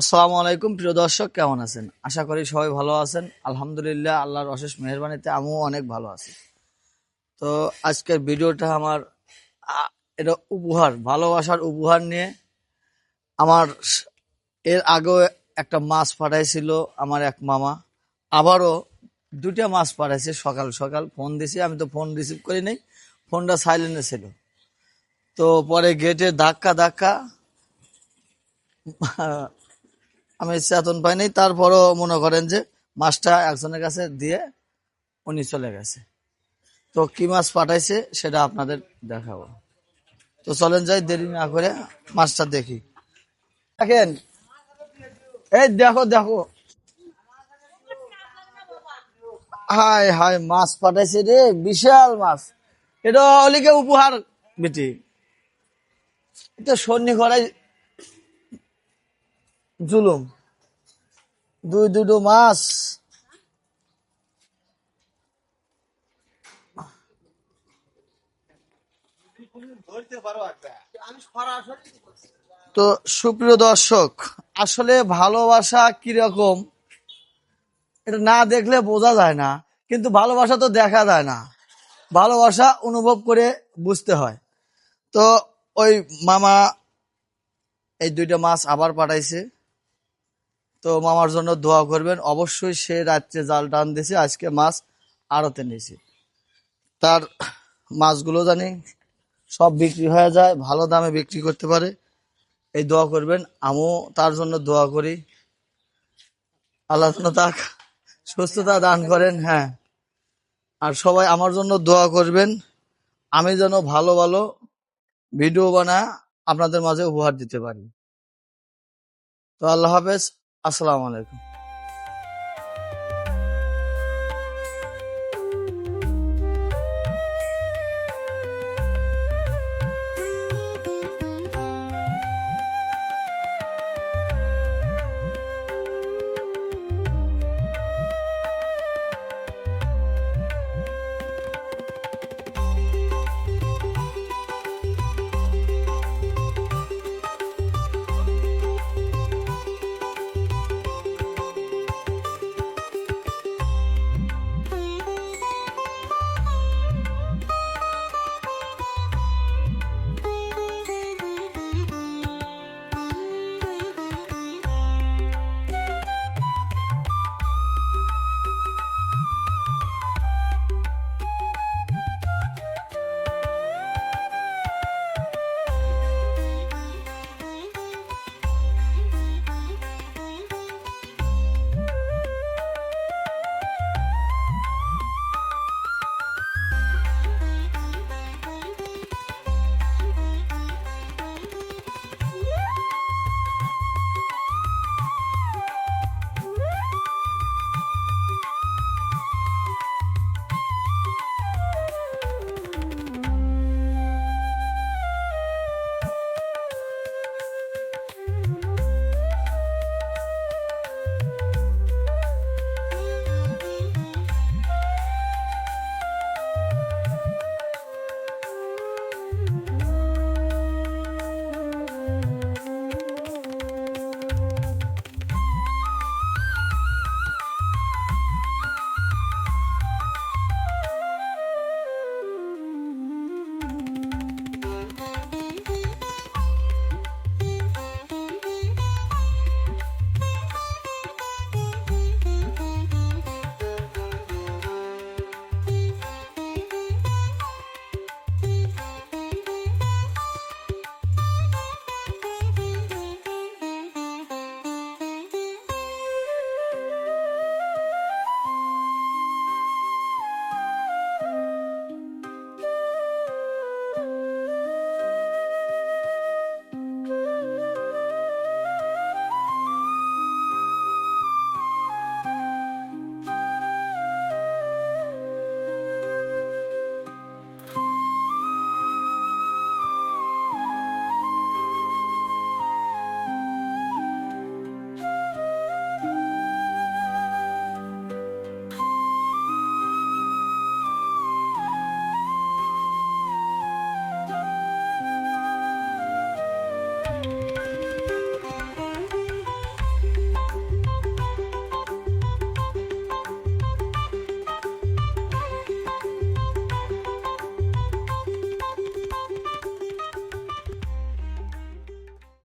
আসসালামু আলাইকুম, প্রিয় দর্শক, কেমন আছেন? আশা করি সবাই ভালো আছেন। আলহামদুলিল্লাহ, আল্লাহর অশেষ মেহরবানিতে আমিও অনেক ভালো আছি। তো আজকের ভিডিওটা আমার এটা উপহার, ভালোবাসার উপহার নিয়ে আমার এর আগেও একটা মাছ পাঠাইছিল আমার এক মামা। আবারও দুটা মাছ পাঠাইছে সকাল সকাল। ফোন দিছি, আমি তো ফোন রিসিভ করি নাই, ফোনটা সাইলেন্টে ছিল। তো পরে গেটে ধাক্কা ধাক্কা আমি চেতন পাইনি তারপরও মনে করেন যে মাছটা একজনের কাছে দিয়ে উনি চলে গেছে। তো কি মাছ পাঠাইছে সেটা আপনাদের দেখাবো। তো চলেন যাই, দেরি না করে মাছটা দেখি। দেখেন, এই দেখো দেখো। হাই হাই মাছ পাঠাইছে রে, বিশাল মাছ। এটা অলিকে উপহার বেটি এটা সন্নি করাই জুলুম। দুই দুটো মাছ। তো সুপ্রিয় দর্শক, আসলে ভালোবাসা কীরকম? এটা না দেখলে বোঝা যায় না, কিন্তু ভালোবাসা তো দেখা যায় না। ভালোবাসা অনুভব করে বুঝতে হয়। তো ওই মামা এই দুইটা মাছ আবার পাঠাইছে। তো মামার জন্য দোয়া করবেন। অবশ্যই সে রাত্রে জাল টান দিয়েছে আজকে মাছ আড়তে নিয়েছে। তার মাছগুলো জানি সব বিক্রি হয়ে যায়, ভালো দামে বিক্রি করতে পারে। এই দোয়া করবেন, আমিও তার জন্য দোয়া করি। আল্লাহ তাক সুস্থতা দান করেন হ্যাঁ। আর সবাই আমার জন্য দোয়া করবেন, আমি যেন ভালো ভালো ভিডিও বানা আপনাদের মাঝে উপহার দিতে পারি। তো আল্লাহ হাফেজ। আসসালামু আলাইকুম।